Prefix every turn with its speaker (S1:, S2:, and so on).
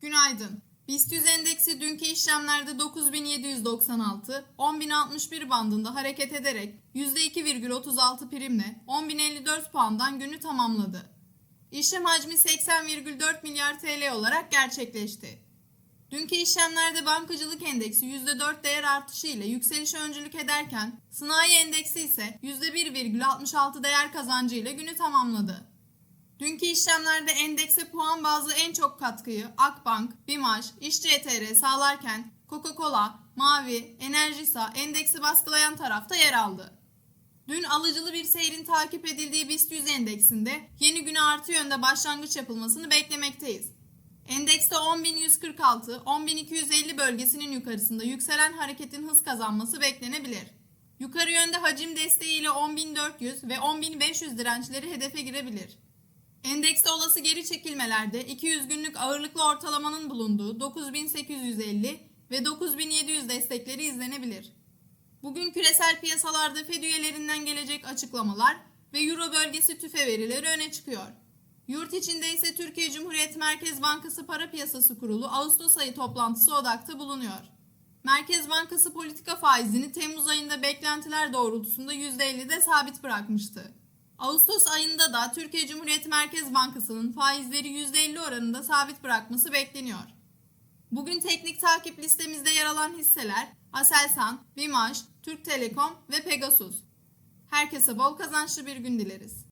S1: Günaydın. BIST 100 endeksi dünkü işlemlerde 9796, 10061 bandında hareket ederek %2,36 primle 10054 puandan günü tamamladı. İşlem hacmi 80,4 milyar TL olarak gerçekleşti. Dünkü işlemlerde bankacılık endeksi %4 değer artışı ile yükselişe öncülük ederken sanayi endeksi ise %1,66 değer kazancı ile günü tamamladı. Dünkü işlemlerde endekse puan bazlı en çok katkıyı Akbank, BİMAŞ, İşCTR sağlarken Coca-Cola, Mavi, Enerjisa endeksi baskılayan tarafta yer aldı. Dün alıcılı bir seyrin takip edildiği BIST 100 endeksinde yeni güne artı yönde başlangıç yapılmasını beklemekteyiz. Endekste 10.146, 10.250 bölgesinin yukarısında yükselen hareketin hız kazanması beklenebilir. Yukarı yönde hacim desteğiyle 10.400 ve 10.500 dirençleri hedefe girebilir. Endekste olası geri çekilmelerde 200 günlük ağırlıklı ortalamanın bulunduğu 9850 ve 9700 destekleri izlenebilir. Bugün küresel piyasalarda Fed üyelerinden gelecek açıklamalar ve Euro bölgesi tüfe verileri öne çıkıyor. Yurt içinde ise Türkiye Cumhuriyet Merkez Bankası Para Piyasası Kurulu Ağustos ayı toplantısı odakta bulunuyor. Merkez Bankası politika faizini Temmuz ayında beklentiler doğrultusunda %50'de sabit bırakmıştı. Ağustos ayında da Türkiye Cumhuriyet Merkez Bankası'nın faizleri %50 oranında sabit bırakması bekleniyor. Bugün teknik takip listemizde yer alan hisseler Aselsan, Bimaş, Türk Telekom ve Pegasus. Herkese bol kazançlı bir gün dileriz.